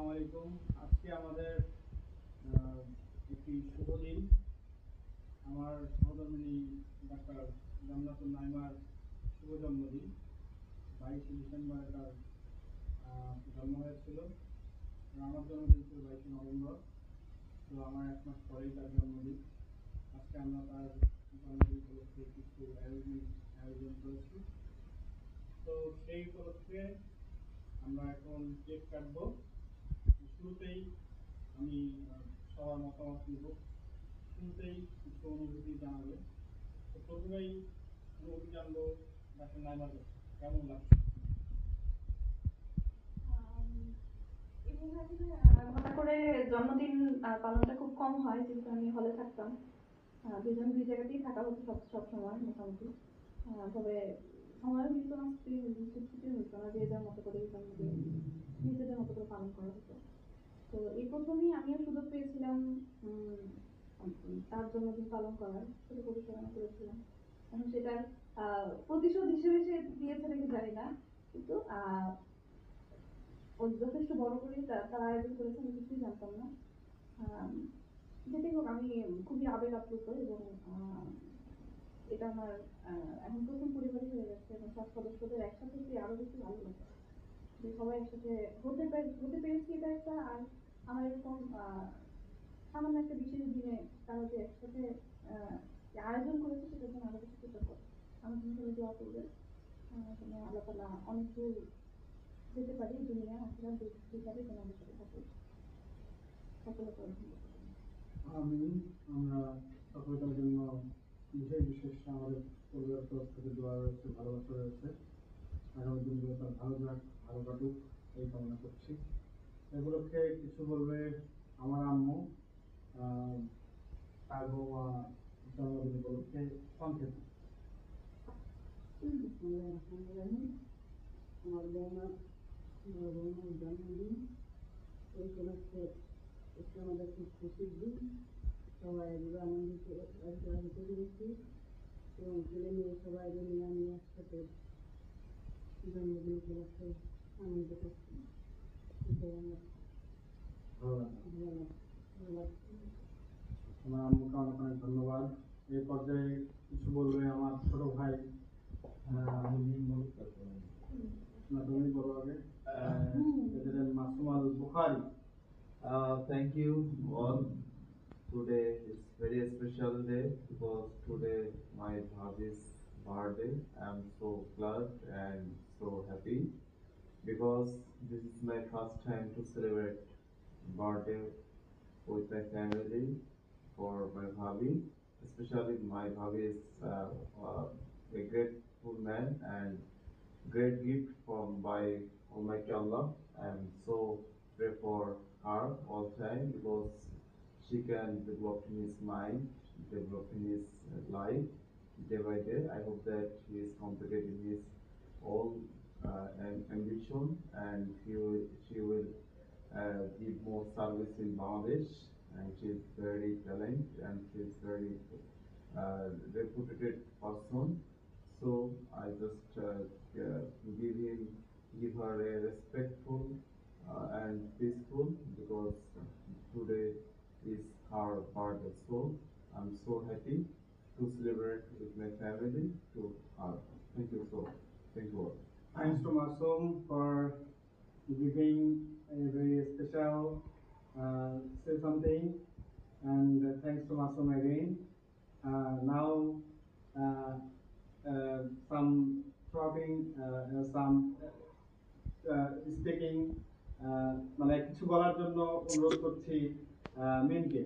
আসসালামু আলাইকুম। আজকে আমাদের একটি শুভ দিন। আমার সহধর্মিনী ডাক্তার জান্নাতুল নাইমার শুভ জন্মদিন। বাইশে ডিসেম্বরে তার জন্ম হয়েছিল। আমার জন্মদিন ছিল বাইশে নভেম্বর। তো আমার এক মাস পরেই তার জন্মদিন। আজকে আমরা তার জন্মদিন উপলক্ষে কিছু আয়োজন আয়োজন করেছি। তো সেই উপলক্ষে আমরা এখন কেক কাটবো। শুরুতেই আমি সবার মতামত নিব। শুরুতেই কিছু অনুভূতি জানাবে। তো প্রথমেই অনুভূতি জানব ডাক্তার নাইমার। কেমন লাগছে? আসলে করে জন্মদিন পালনটা খুব কম হয় যেহেতু আমি হলে থাকতাম। দুজন দুই জায়গাতেই থাকা হতো সব সব মোটামুটি। তবে সময় মিলত না, ছুটি হতো না, যে যার মতো করে নিজেদের মতো করে পালন করা হতো। তো এই প্রথমেই আমিও সুযোগ পেয়েছিলাম তার জন্মদিন পালন করার, সেটা পরিচালনা করেছিলাম। এখন সেটার প্রতিশোধ হিসেবে সে দিয়েছে নাকি জানি না, কিন্তু যথেষ্ট বড় করে তারা আয়োজন করেছে, আমি কিছুই জানতাম না। যেটাই হোক, আমি খুবই আবেগ আপ্লুত এবং এটা আমার এখন প্রথম পরিবারই হয়ে যাচ্ছে এবং সব সদস্যদের একসাথে হতে আরও বেশি ভালো লাগে যে সবাই একসাথে হতে হতে পেরেছি এটা একটা, আর আমার এরকম সামান্য একটা বিশেষ দিনে তারা যে একসাথে আয়োজন করেছে সেটার জন্য বেশি কৃতজ্ঞ আমার জন্য সবাই দোয়া করবে যেন আল্লাহ তালা অনেক দূর যেতে পারি দুনিয়া আসলে যেন আমাদের সাথে থাকে সফলতা আমরা সফলতার জন্য বিশেষ বিশেষ আমাদের পরিবার তরফ থেকে দোয়া রয়েছে ভালোবাসা রয়েছে আগামী দিনগুলো তার ভালো যাক, ভালো কাটুক, এই কামনা করছি। এ উপলক্ষে কিছু বলবে আমার আম্মু তার বৌমা জন্মদিন উপলক্ষে সংক্ষেপে। আমার বৌমা, আমার বৌমার জন্মদিন, এই উপলক্ষে এটা আমাদের খুব খুশির দিন। সবাই এগুলো আনন্দিত পেরেছি এবং ছেলে মেয়ে সবাই মিলে আমি একসাথে জন্মদিন উপলক্ষে আনন্দ আমার আম্মুকে অনেক অনেক ধন্যবাদ এই পর্যায়ে কিছু বলবে আমার ছোট ভাই তুমি বলো আগে president Masum Al Bukhari Uh, thank you all. Today is very special day because today my Bhabi's birthday. I'm so glad and so happy because this is my first time to celebrate birthday with my family for my Bhabi. Especially my Bhabi is uh, uh, a grateful man and great gift from by Almighty Allah. I'm so pray for her all time because she can develop in his mind, develop in his life day by day. I hope that he is completed in his all uh, ambition and he will, she will uh, give more service in Bangladesh and she is very talented and she is very uh, reputed person. So I just give him, give her a respectful uh, and peaceful because today is her birthday. So I'm so happy to celebrate with my family to giving a very special uh, say something and uh, thanks to Masum again. Uh, now uh, uh, some talking, uh, uh, some uh, speaking uh, মানে কিছু বলার জন্য অনুরোধ করছি uh, মিনকে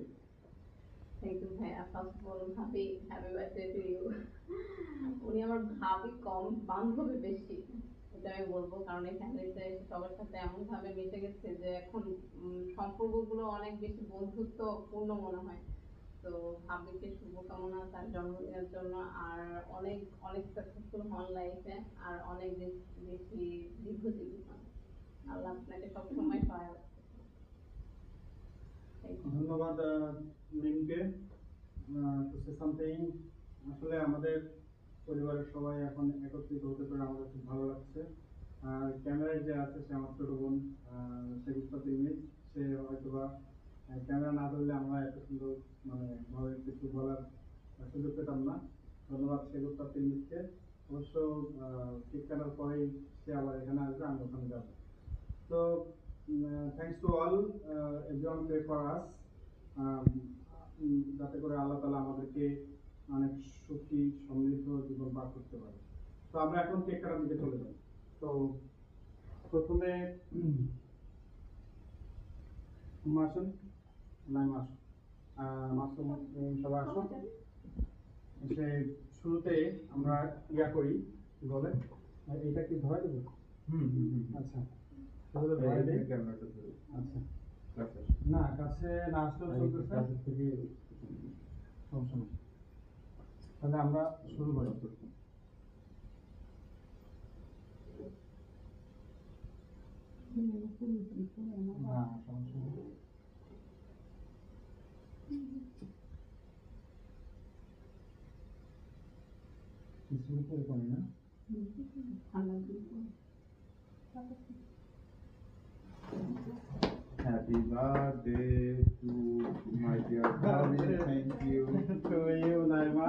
thank you first of all ভাবি happy birthday to you উনি আমার ভাবি কম বান্ধবী বেশি এটা আমি বলব। কারণ এই ফ্যামিলিতে সবার সাথে এমন ভাবে মিশে গেছে যে এখন সম্পর্কগুলো অনেক বেশি বন্ধুত্বপূর্ণ মনে হয়। তো ভাবিকে শুভকামনা তার জন্মদিনের জন্য। আর অনেক অনেক সাকসেসফুল হন লাইফে আর অনেক বেশ- দীর্ঘজীবী হন। আল্লাহ আপনাকে সবসময় সহায়ক ধন্যবাদ মিমকে। টু সে সামথিং আসলে আমাদের পরিবারের সবাই এখন একত্রিত হতে পেরে আমাদের খুব ভালো লাগছে। আর ক্যামেরায় যে আছে সে আমার ছোট বোন সে গুস্তাফ ইংলিশ ক্যামেরা না ধরলে আমরা এত সুন্দর মানে ভাবে কিছু বলার সুযোগ পেতাম না। ধন্যবাদ শেখুপ্তা তিনদিককে অবশ্য কেক কাটার পরেই সে আবার এখানে আসবে আমি ওখানে যাব। তো thanks to all everyone pray for us যাতে করে আল্লাহ তালা আমাদেরকে অনেক সুখী সমৃদ্ধ জীবন পার করতে পারে। তো আমরা এখন কেক কাটার দিকে চলে যাই। তো প্রথমে মাসুন নাই মাস মাসুম সবাই আসুন। এসে শুরুতে আমরা ইয়া করি বলে? এটা কি ধরে দেবো? হুম আচ্ছা আচ্ছা। কাছে। না কাছে না আসলেও চলতেছে। সমস্যা নেই। তাহলে আমরা শুরু করি কিছু তো এরকম না Happy birthday to my dear Bobby. Thank you. to you Naima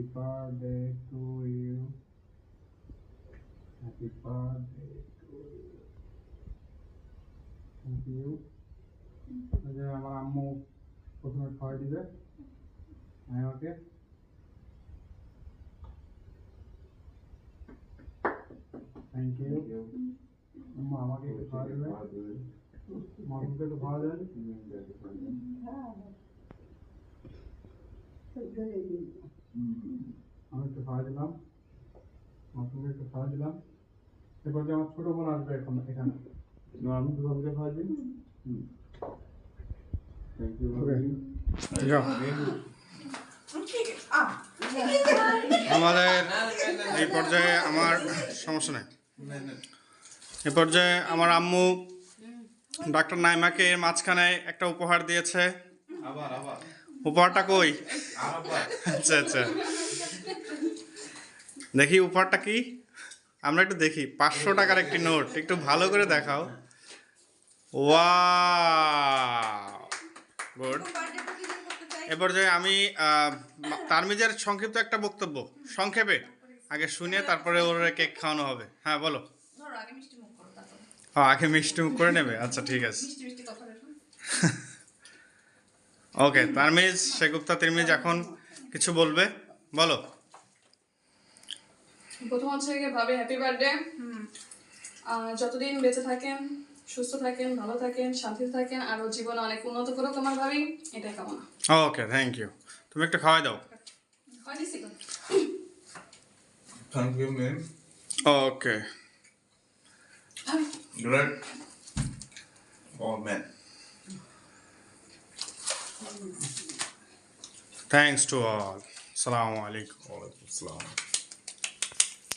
Happy birthday to you. Happy birthday to you. Thank you. এই যে আমার আম্মু প্রথমে খাওয়াই দিবে আমাকে থ্যাংক ইউ Thank you. আম্মু আমাকে একটু খাওয়া দিবে Birthday. মাকে একটু খাওয়া দেন হুম, দেখো, দেখো। হুম। আমি একটু খাওয়া দিলাম মাকে একটু খাওয়া দিলাম এরপর যে আমার ছোট বোন আসবে এখন এখানে। আমি তো ভাবলে খাওয়া দিই আমাদের এই পর্যায়ে আমার সমস্যা নেই। এই পর্যায়ে আমার আম্মু ডাক্তার নাইমাকে মাঝখানে একটা উপহার দিয়েছে। আবার আবার। উপহারটা কই? আচ্ছা আচ্ছা। দেখি উপহারটা কি? আমরা একটু দেখি। পাঁচশো টাকার একটি নোট। একটু ভালো করে দেখাও। ওয়া গুড এবার যে আমি তারমিজের সংক্ষিপ্ত একটা বক্তব্য। সংক্ষেপে। আগে শুনে তারপরে ওর কেক খাওয়ানো হবে। হ্যাঁ বলো। ও, আগে মিষ্টি মুখ করে নেবে। আচ্ছা ঠিক আছে মিষ্টি মিষ্টি কথা বলব ওকে তারমিজ শেগুপ্তা তিরমিজ এখন কিছু বলবে বলো প্রথম হচ্ছে গিয়ে ভাবে হ্যাপি বার্থডে যতদিন বেঁচে থাকেন সুস্থ থাকেন ভালো থাকেন শান্তিতে থাকেন আরও জীবনে অনেক উন্নত করুক আমার ভাবি এটাই কামনা ওকে থ্যাংক ইউ তুমি একটু খাওয়াই দাও? Thank you, man. Okay Great. Oh, man. Thanks to all সালামু আলাইকুম Walaikum salam.